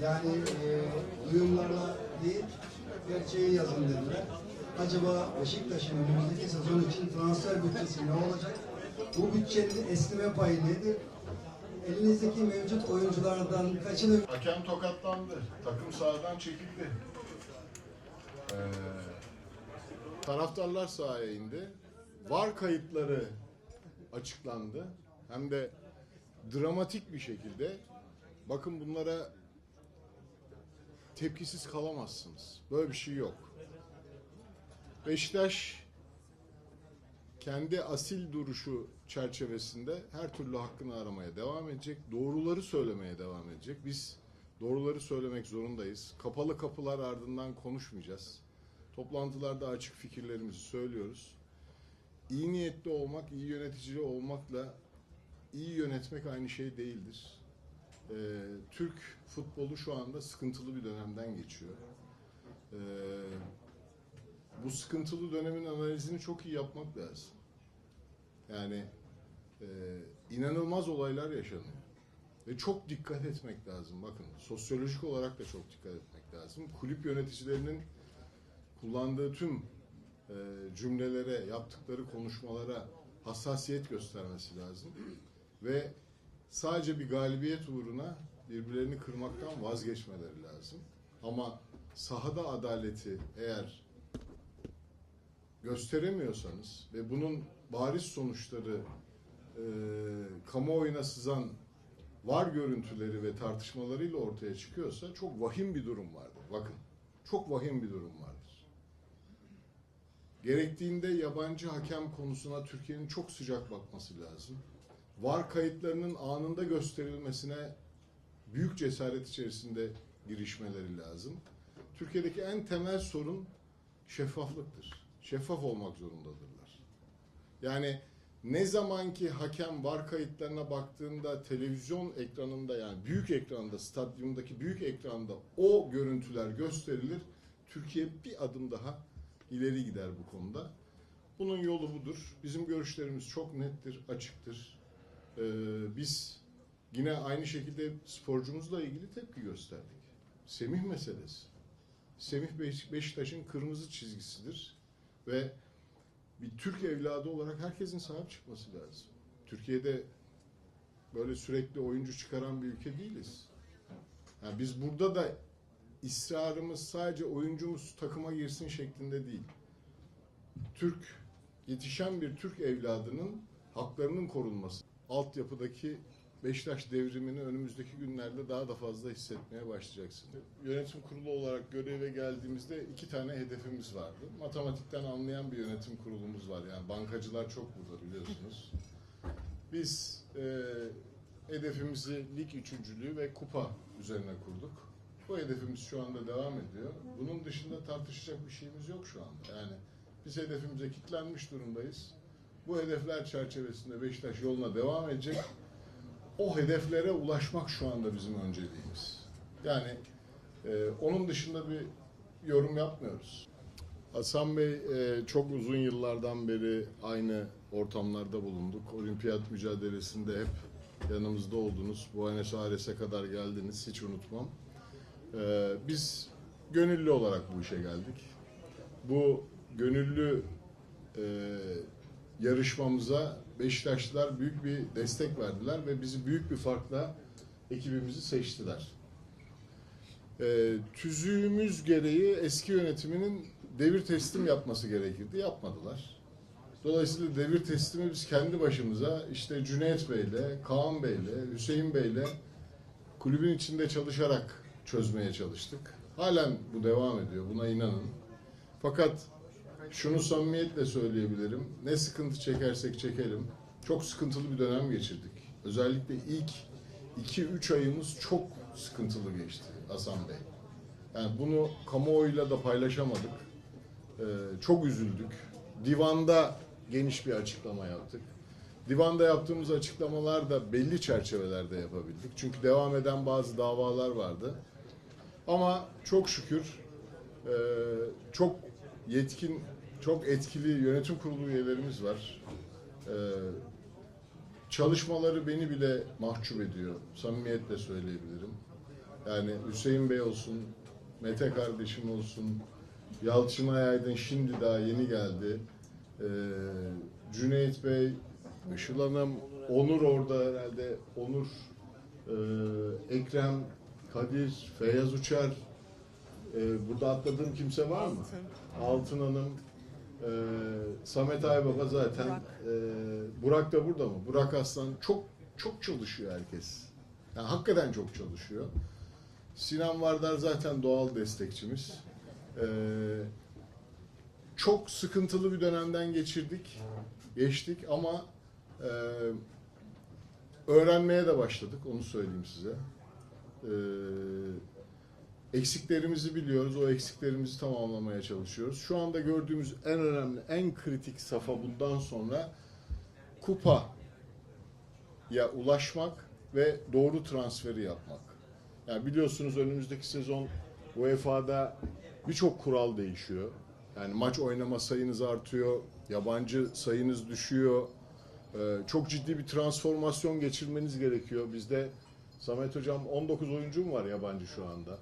Yani e, duyumlarla değil, gerçeği yazın dediler. Acaba Beşiktaş'ın önümüzdeki sezon için transfer bütçesi ne olacak? Bu bütçenin esneme payı nedir? Elinizdeki mevcut oyunculardan kaçını Hakem tokatlandı. Takım sahadan çekildi. Ee, taraftarlar sahaya indi. Var kayıtları açıklandı. Hem de dramatik bir şekilde. Bakın bunlara tepkisiz kalamazsınız. Böyle bir şey yok. Beşiktaş kendi asil duruşu çerçevesinde her türlü hakkını aramaya devam edecek. Doğruları söylemeye devam edecek. Biz doğruları söylemek zorundayız. Kapalı kapılar ardından konuşmayacağız. Toplantılarda açık fikirlerimizi söylüyoruz. İyi niyetli olmak, iyi yönetici olmakla iyi yönetmek aynı şey değildir. Ee, Türk futbolu şu anda sıkıntılı bir dönemden geçiyor. Ee, bu sıkıntılı dönemin analizini çok iyi yapmak lazım. Yani e, inanılmaz olaylar yaşanıyor. Ve çok dikkat etmek lazım. Bakın sosyolojik olarak da çok dikkat etmek lazım. Kulüp yöneticilerinin kullandığı tüm e, cümlelere, yaptıkları konuşmalara hassasiyet göstermesi lazım. Ve sadece bir galibiyet uğruna birbirlerini kırmaktan vazgeçmeleri lazım. Ama sahada adaleti eğer gösteremiyorsanız ve bunun bariz sonuçları e, kamuoyuna sızan var görüntüleri ve tartışmalarıyla ortaya çıkıyorsa çok vahim bir durum vardır. Bakın çok vahim bir durum vardır. Gerektiğinde yabancı hakem konusuna Türkiye'nin çok sıcak bakması lazım. Var kayıtlarının anında gösterilmesine büyük cesaret içerisinde girişmeleri lazım. Türkiye'deki en temel sorun şeffaflıktır. Şeffaf olmak zorundadırlar. Yani ne zaman ki hakem var kayıtlarına baktığında televizyon ekranında yani büyük ekranda, stadyumdaki büyük ekranda o görüntüler gösterilir. Türkiye bir adım daha ileri gider bu konuda. Bunun yolu budur. Bizim görüşlerimiz çok nettir, açıktır. Ee, biz yine aynı şekilde sporcumuzla ilgili tepki gösterdik. Semih meselesi. Semih Beş- Beşiktaş'ın kırmızı çizgisidir ve bir Türk evladı olarak herkesin sahip çıkması lazım. Türkiye'de böyle sürekli oyuncu çıkaran bir ülke değiliz. Yani biz burada da ısrarımız sadece oyuncumuz takıma girsin şeklinde değil. Türk, yetişen bir Türk evladının haklarının korunması. Altyapıdaki Beşiktaş devrimini önümüzdeki günlerde daha da fazla hissetmeye başlayacaksın. Yönetim kurulu olarak göreve geldiğimizde iki tane hedefimiz vardı. Matematikten anlayan bir yönetim kurulumuz var. Yani bankacılar çok burada biliyorsunuz. Biz e, hedefimizi lig üçüncülüğü ve kupa üzerine kurduk. Bu hedefimiz şu anda devam ediyor. Bunun dışında tartışacak bir şeyimiz yok şu anda. Yani biz hedefimize kilitlenmiş durumdayız. Bu hedefler çerçevesinde Beşiktaş yoluna devam edecek o hedeflere ulaşmak şu anda bizim önceliğimiz. Yani e, onun dışında bir yorum yapmıyoruz. Hasan Bey e, çok uzun yıllardan beri aynı ortamlarda bulunduk. Olimpiyat mücadelesinde hep yanımızda oldunuz. Buenos Aires'e kadar geldiniz, hiç unutmam. E, biz gönüllü olarak bu işe geldik. Bu gönüllü e, yarışmamıza Beşiktaşlılar büyük bir destek verdiler ve bizi büyük bir farkla ekibimizi seçtiler. E, tüzüğümüz gereği eski yönetiminin devir teslim yapması gerekirdi. Yapmadılar. Dolayısıyla devir teslimi biz kendi başımıza işte Cüneyt Bey'le, Kaan Bey'le, Hüseyin Bey'le kulübün içinde çalışarak çözmeye çalıştık. Halen bu devam ediyor. Buna inanın. Fakat şunu samimiyetle söyleyebilirim. Ne sıkıntı çekersek çekelim. Çok sıkıntılı bir dönem geçirdik. Özellikle ilk 2-3 ayımız çok sıkıntılı geçti Hasan Bey. Yani bunu kamuoyuyla da paylaşamadık. Ee, çok üzüldük. Divanda geniş bir açıklama yaptık. Divanda yaptığımız açıklamalar da belli çerçevelerde yapabildik. Çünkü devam eden bazı davalar vardı. Ama çok şükür e, çok yetkin, çok etkili yönetim kurulu üyelerimiz var. E, çalışmaları beni bile mahcup ediyor. Samimiyetle söyleyebilirim. Yani Hüseyin Bey olsun, Mete kardeşim olsun, Yalçın Ayaydın şimdi daha yeni geldi. Ee, Cüneyt Bey, Işıl Hanım, Onur orada herhalde. Onur, e, Ekrem, Kadir, Feyyaz Uçar. Ee, burada atladığım kimse var mı? Altın Hanım, e, Samet Aybaba zaten. Burak. E, Burak da burada mı? Burak Aslan çok çok çalışıyor herkes. Yani hakikaten çok çalışıyor. Sinan Vardar zaten doğal destekçimiz. E, çok sıkıntılı bir dönemden geçirdik, geçtik ama e, öğrenmeye de başladık. Onu söyleyeyim size. E, eksiklerimizi biliyoruz. O eksiklerimizi tamamlamaya çalışıyoruz. Şu anda gördüğümüz en önemli, en kritik safa bundan sonra kupa ya ulaşmak ve doğru transferi yapmak. Yani biliyorsunuz önümüzdeki sezon UEFA'da birçok kural değişiyor. Yani maç oynama sayınız artıyor, yabancı sayınız düşüyor. Ee, çok ciddi bir transformasyon geçirmeniz gerekiyor. Bizde Samet Hocam 19 oyuncu mu var yabancı şu anda?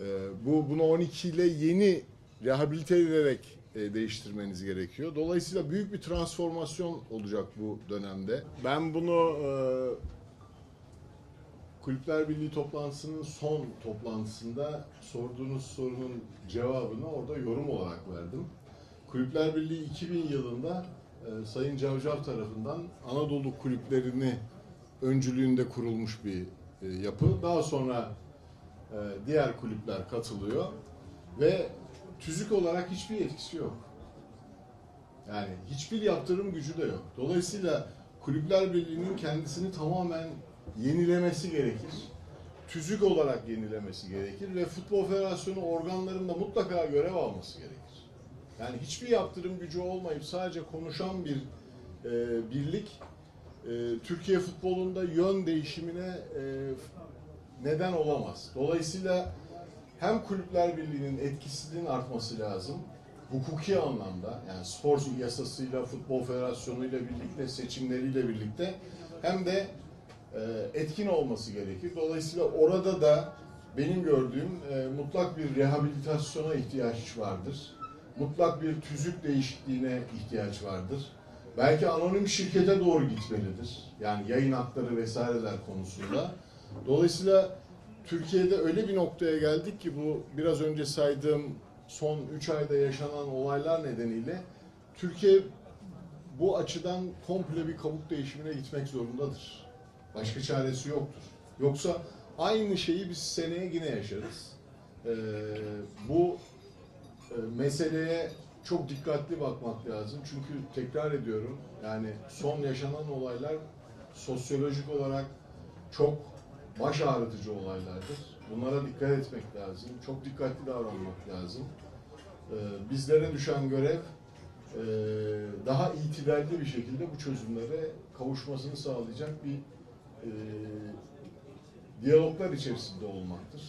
Ee, bu bunu 12 ile yeni rehabilite edilerek e, değiştirmeniz gerekiyor. Dolayısıyla büyük bir transformasyon olacak bu dönemde. Ben bunu e, Kulüpler Birliği toplantısının son toplantısında sorduğunuz sorunun cevabını orada yorum olarak verdim. Kulüpler Birliği 2000 yılında e, Sayın Cavcav tarafından Anadolu kulüplerini öncülüğünde kurulmuş bir e, yapı. Daha sonra diğer kulüpler katılıyor ve tüzük olarak hiçbir etkisi yok. Yani hiçbir yaptırım gücü de yok. Dolayısıyla Kulüpler Birliği'nin kendisini tamamen yenilemesi gerekir. Tüzük olarak yenilemesi gerekir ve Futbol Federasyonu organlarında mutlaka görev alması gerekir. Yani hiçbir yaptırım gücü olmayıp sadece konuşan bir e, birlik e, Türkiye futbolunda yön değişimine e, neden olamaz. Dolayısıyla hem Kulüpler Birliği'nin etkisinin artması lazım. Hukuki anlamda yani spor yasasıyla, futbol federasyonuyla birlikte, seçimleriyle birlikte hem de e, etkin olması gerekir. Dolayısıyla orada da benim gördüğüm e, mutlak bir rehabilitasyona ihtiyaç vardır. Mutlak bir tüzük değişikliğine ihtiyaç vardır. Belki anonim şirkete doğru gitmelidir. Yani yayın hakları vesaireler konusunda. Dolayısıyla Türkiye'de öyle bir noktaya geldik ki bu biraz önce saydığım son 3 ayda yaşanan olaylar nedeniyle Türkiye bu açıdan komple bir kabuk değişimine gitmek zorundadır. Başka çaresi yoktur. Yoksa aynı şeyi biz seneye yine yaşarız. Ee, bu e, meseleye çok dikkatli bakmak lazım. Çünkü tekrar ediyorum yani son yaşanan olaylar sosyolojik olarak çok baş ağrıtıcı olaylardır. Bunlara dikkat etmek lazım. Çok dikkatli davranmak lazım. Ee, bizlere düşen görev e, daha itidalli bir şekilde bu çözümlere kavuşmasını sağlayacak bir e, diyaloglar içerisinde olmaktır.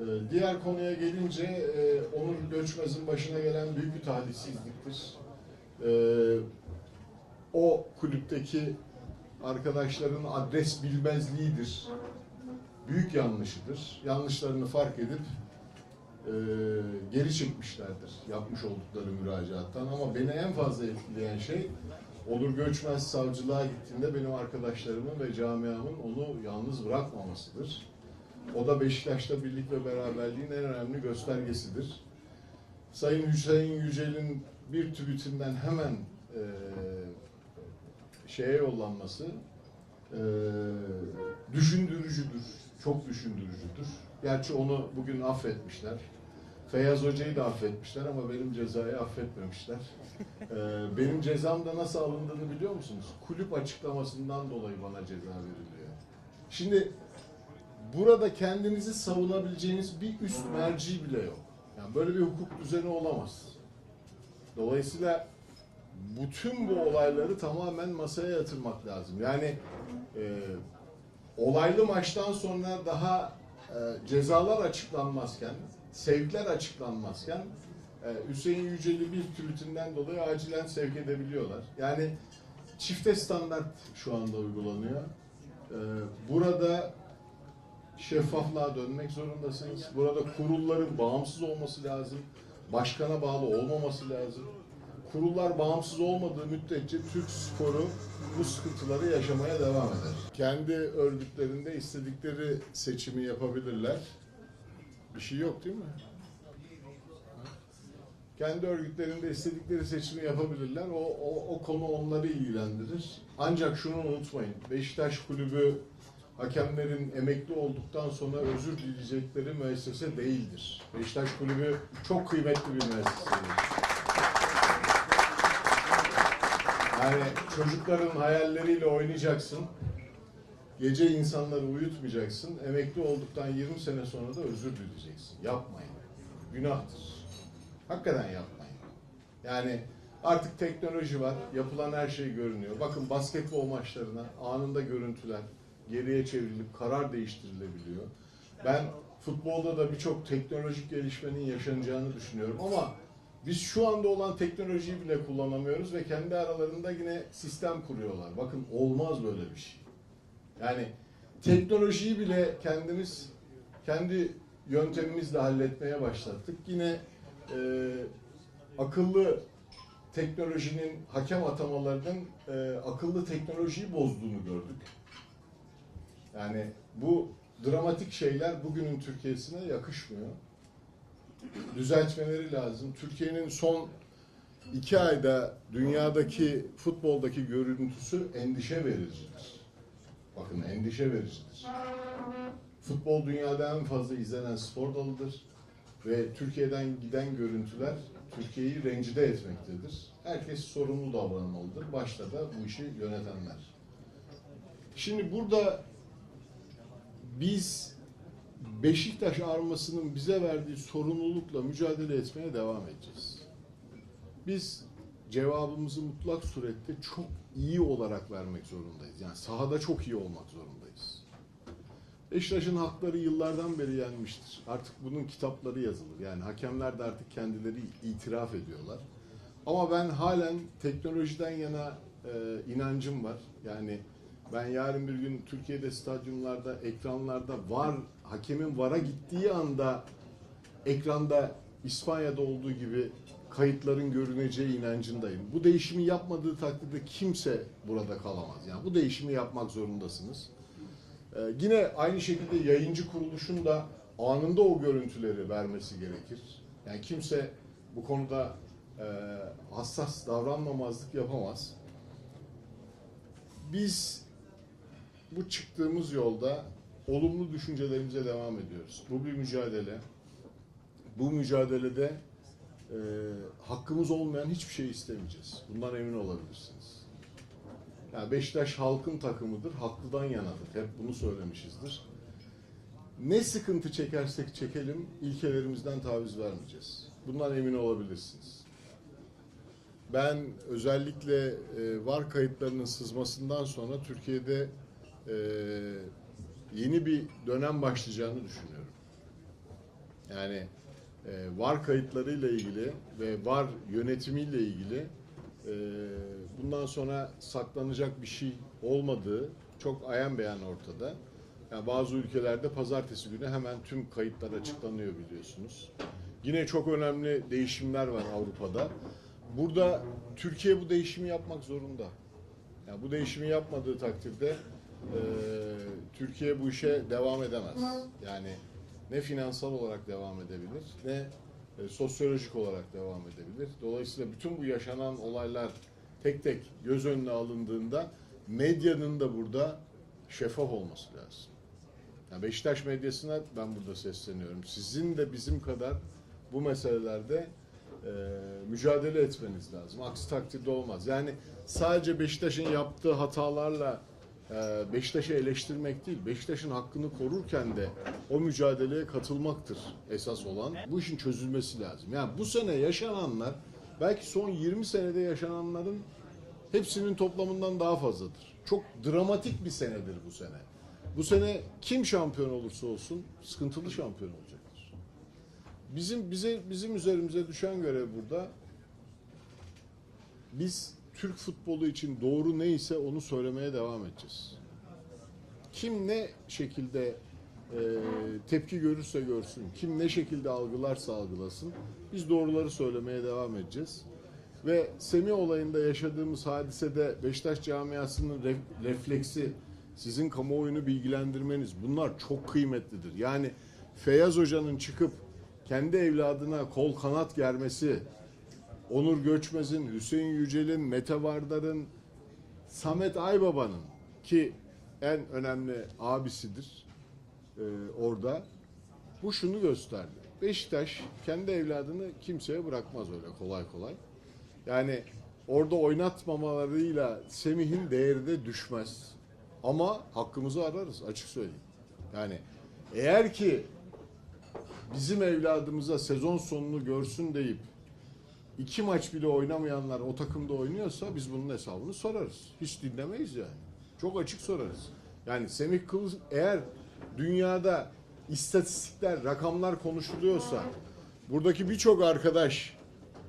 Ee, Diğer konuya gelince e, Onur Göçmez'in başına gelen büyük bir talihsizliktir. Ee, O kulüpteki arkadaşların adres bilmezliğidir. Büyük yanlışıdır. Yanlışlarını fark edip e, geri çekmişlerdir yapmış oldukları müracaattan. Ama beni en fazla etkileyen şey Onur Göçmez savcılığa gittiğinde benim arkadaşlarımın ve camiamın onu yalnız bırakmamasıdır. O da Beşiktaş'ta birlik ve beraberliğin en önemli göstergesidir. Sayın Hüseyin Yücel'in bir tweetinden hemen e, şeye yollanması e, düşündürücüdür. Çok düşündürücüdür. Gerçi onu bugün affetmişler. Feyyaz Hoca'yı da affetmişler ama benim cezayı affetmemişler. E, benim cezam da nasıl alındığını biliyor musunuz? Kulüp açıklamasından dolayı bana ceza veriliyor. Şimdi burada kendinizi savunabileceğiniz bir üst merci bile yok. Yani böyle bir hukuk düzeni olamaz. Dolayısıyla bütün bu olayları tamamen masaya yatırmak lazım. Yani e, olaylı maçtan sonra daha e, cezalar açıklanmazken, sevkler açıklanmazken e, Hüseyin Yücel'i bir tweetinden dolayı acilen sevk edebiliyorlar. Yani çifte standart şu anda uygulanıyor. Ee, burada şeffaflığa dönmek zorundasınız. Burada kurulların bağımsız olması lazım. Başkana bağlı olmaması lazım. Kurullar bağımsız olmadığı müddetçe Türk sporu bu sıkıntıları yaşamaya devam eder. Kendi örgütlerinde istedikleri seçimi yapabilirler. Bir şey yok değil mi? Kendi örgütlerinde istedikleri seçimi yapabilirler. O, o, o konu onları ilgilendirir. Ancak şunu unutmayın. Beşiktaş Kulübü hakemlerin emekli olduktan sonra özür dileyecekleri müessese değildir. Beşiktaş Kulübü çok kıymetli bir müessesedir. Yani çocukların hayalleriyle oynayacaksın. Gece insanları uyutmayacaksın. Emekli olduktan 20 sene sonra da özür dileyeceksin. Yapmayın. Günahtır. Hakikaten yapmayın. Yani artık teknoloji var. Yapılan her şey görünüyor. Bakın basketbol maçlarına anında görüntüler geriye çevrilip karar değiştirilebiliyor. Ben futbolda da birçok teknolojik gelişmenin yaşanacağını düşünüyorum ama biz şu anda olan teknolojiyi bile kullanamıyoruz ve kendi aralarında yine sistem kuruyorlar. Bakın olmaz böyle bir şey. Yani teknolojiyi bile kendimiz kendi yöntemimizle halletmeye başlattık. Yine e, akıllı teknolojinin hakem atamalarının e, akıllı teknolojiyi bozduğunu gördük. Yani bu dramatik şeyler bugünün Türkiye'sine yakışmıyor. Düzeltmeleri lazım. Türkiye'nin son iki ayda dünyadaki futboldaki görüntüsü endişe vericidir. Bakın endişe vericidir. Futbol dünyada en fazla izlenen spor dalıdır ve Türkiye'den giden görüntüler Türkiye'yi rencide etmektedir. Herkes sorumlu davranmalıdır. Başta da bu işi yönetenler. Şimdi burada biz Beşiktaş armasının bize verdiği sorumlulukla mücadele etmeye devam edeceğiz. Biz cevabımızı mutlak surette çok iyi olarak vermek zorundayız. Yani sahada çok iyi olmak zorundayız. Beşiktaş'ın hakları yıllardan beri yenmiştir. Artık bunun kitapları yazılır. Yani hakemler de artık kendileri itiraf ediyorlar. Ama ben halen teknolojiden yana e, inancım var. Yani ben yarın bir gün Türkiye'de stadyumlarda, ekranlarda var, hakemin vara gittiği anda ekranda İspanya'da olduğu gibi kayıtların görüneceği inancındayım. Bu değişimi yapmadığı takdirde kimse burada kalamaz. Yani bu değişimi yapmak zorundasınız. Ee, yine aynı şekilde yayıncı kuruluşun da anında o görüntüleri vermesi gerekir. Yani kimse bu konuda e, hassas davranmamazlık yapamaz. Biz bu çıktığımız yolda olumlu düşüncelerimize devam ediyoruz. Bu bir mücadele. Bu mücadelede e, hakkımız olmayan hiçbir şey istemeyeceğiz. Bundan emin olabilirsiniz. Yani Beşiktaş halkın takımıdır, haklıdan yanadır. Hep bunu söylemişizdir. Ne sıkıntı çekersek çekelim, ilkelerimizden taviz vermeyeceğiz. Bundan emin olabilirsiniz. Ben özellikle e, var kayıtlarının sızmasından sonra Türkiye'de e, yeni bir dönem başlayacağını düşünüyorum. Yani e, var kayıtlarıyla ilgili ve var yönetimiyle ilgili e, bundan sonra saklanacak bir şey olmadığı çok ayan beyan ortada. Yani bazı ülkelerde pazartesi günü hemen tüm kayıtlar açıklanıyor biliyorsunuz. Yine çok önemli değişimler var Avrupa'da. Burada Türkiye bu değişimi yapmak zorunda. Yani bu değişimi yapmadığı takdirde e, Türkiye bu işe devam edemez. Yani ne finansal olarak devam edebilir ne e, sosyolojik olarak devam edebilir. Dolayısıyla bütün bu yaşanan olaylar tek tek göz önüne alındığında medyanın da burada şeffaf olması lazım. Yani Beşiktaş medyasına ben burada sesleniyorum. Sizin de bizim kadar bu meselelerde e, mücadele etmeniz lazım. Aksi takdirde olmaz. Yani sadece Beşiktaş'ın yaptığı hatalarla Beşiktaş'ı eleştirmek değil, Beşiktaş'ın hakkını korurken de o mücadeleye katılmaktır esas olan. Bu işin çözülmesi lazım. Yani bu sene yaşananlar belki son 20 senede yaşananların hepsinin toplamından daha fazladır. Çok dramatik bir senedir bu sene. Bu sene kim şampiyon olursa olsun sıkıntılı şampiyon olacaktır. Bizim bize bizim üzerimize düşen görev burada biz Türk futbolu için doğru neyse onu söylemeye devam edeceğiz. Kim ne şekilde e, tepki görürse görsün, kim ne şekilde algılarsa algılasın, biz doğruları söylemeye devam edeceğiz. Ve Semih olayında yaşadığımız hadisede Beşiktaş camiasının ref- refleksi, sizin kamuoyunu bilgilendirmeniz bunlar çok kıymetlidir. Yani Feyyaz Hoca'nın çıkıp kendi evladına kol kanat germesi, Onur Göçmez'in, Hüseyin Yücel'in, Mete Vardar'ın, Samet Aybaba'nın ki en önemli abisidir e, orada. Bu şunu gösterdi. Beşiktaş kendi evladını kimseye bırakmaz öyle kolay kolay. Yani orada oynatmamalarıyla Semih'in değeri de düşmez. Ama hakkımızı ararız açık söyleyeyim. Yani eğer ki bizim evladımıza sezon sonunu görsün deyip iki maç bile oynamayanlar o takımda oynuyorsa biz bunun hesabını sorarız. Hiç dinlemeyiz yani. Çok açık sorarız. Yani Semih Kılıç eğer dünyada istatistikler, rakamlar konuşuluyorsa buradaki birçok arkadaş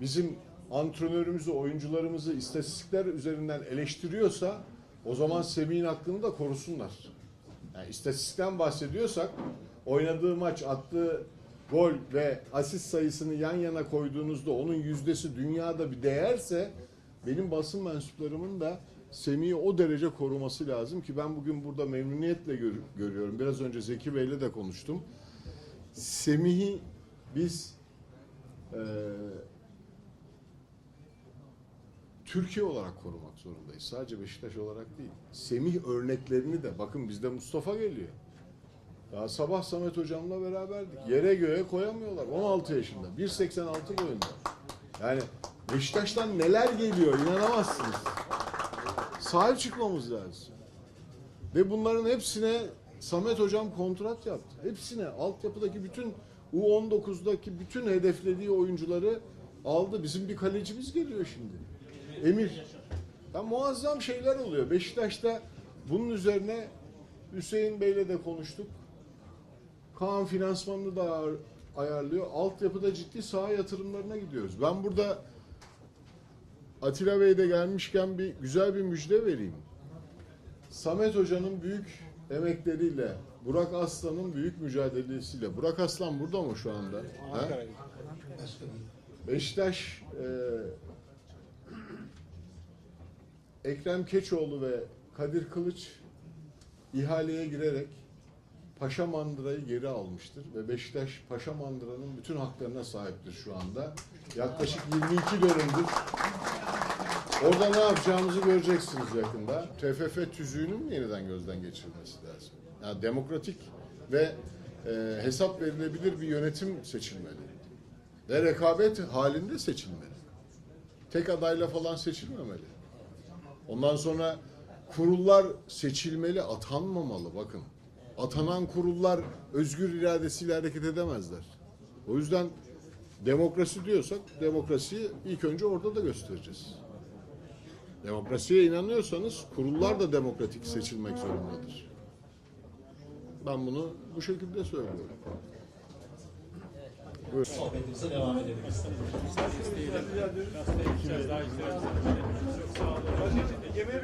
bizim antrenörümüzü, oyuncularımızı istatistikler üzerinden eleştiriyorsa o zaman Semih'in aklını da korusunlar. Yani istatistikten bahsediyorsak oynadığı maç, attığı gol ve asist sayısını yan yana koyduğunuzda onun yüzdesi dünyada bir değerse benim basın mensuplarımın da Semih'i o derece koruması lazım ki ben bugün burada memnuniyetle gör- görüyorum. Biraz önce Zeki Bey'le de konuştum. Semih'i biz eee, Türkiye olarak korumak zorundayız. Sadece Beşiktaş olarak değil. Semih örneklerini de bakın bizde Mustafa geliyor. Daha sabah Samet hocamla beraberdik. Yere göğe koyamıyorlar. 16 yaşında. 1.86 boyunda. Yani Beşiktaş'tan neler geliyor inanamazsınız. Sahip çıkmamız lazım. Ve bunların hepsine Samet hocam kontrat yaptı. Hepsine altyapıdaki bütün U19'daki bütün hedeflediği oyuncuları aldı. Bizim bir kalecimiz geliyor şimdi. Emir. Ya muazzam şeyler oluyor. Beşiktaş'ta bunun üzerine Hüseyin Bey'le de konuştuk. Kaan finansmanını da ayar- ayarlıyor. Altyapıda ciddi saha yatırımlarına gidiyoruz. Ben burada Atilla Bey de gelmişken bir güzel bir müjde vereyim. Samet Hoca'nın büyük emekleriyle, Burak Aslan'ın büyük mücadelesiyle. Burak Aslan burada mı şu anda? Ha? Beşiktaş e, Ekrem Keçoğlu ve Kadir Kılıç ihaleye girerek Paşa Mandıra'yı geri almıştır ve Beşiktaş Paşa Mandıra'nın bütün haklarına sahiptir şu anda. Yaklaşık 22 dönemdir. Orada ne yapacağımızı göreceksiniz yakında. TFF tüzüğünün yeniden gözden geçirilmesi lazım? Yani demokratik ve e, hesap verilebilir bir yönetim seçilmeli. Ve rekabet halinde seçilmeli. Tek adayla falan seçilmemeli. Ondan sonra kurullar seçilmeli, atanmamalı bakın. Atanan kurullar özgür iradesiyle hareket edemezler. O yüzden demokrasi diyorsak demokrasiyi ilk önce orada da göstereceğiz. Demokrasiye inanıyorsanız kurullar da demokratik seçilmek zorundadır. Ben bunu bu şekilde söylüyorum. sohbetimize devam edebiliriz.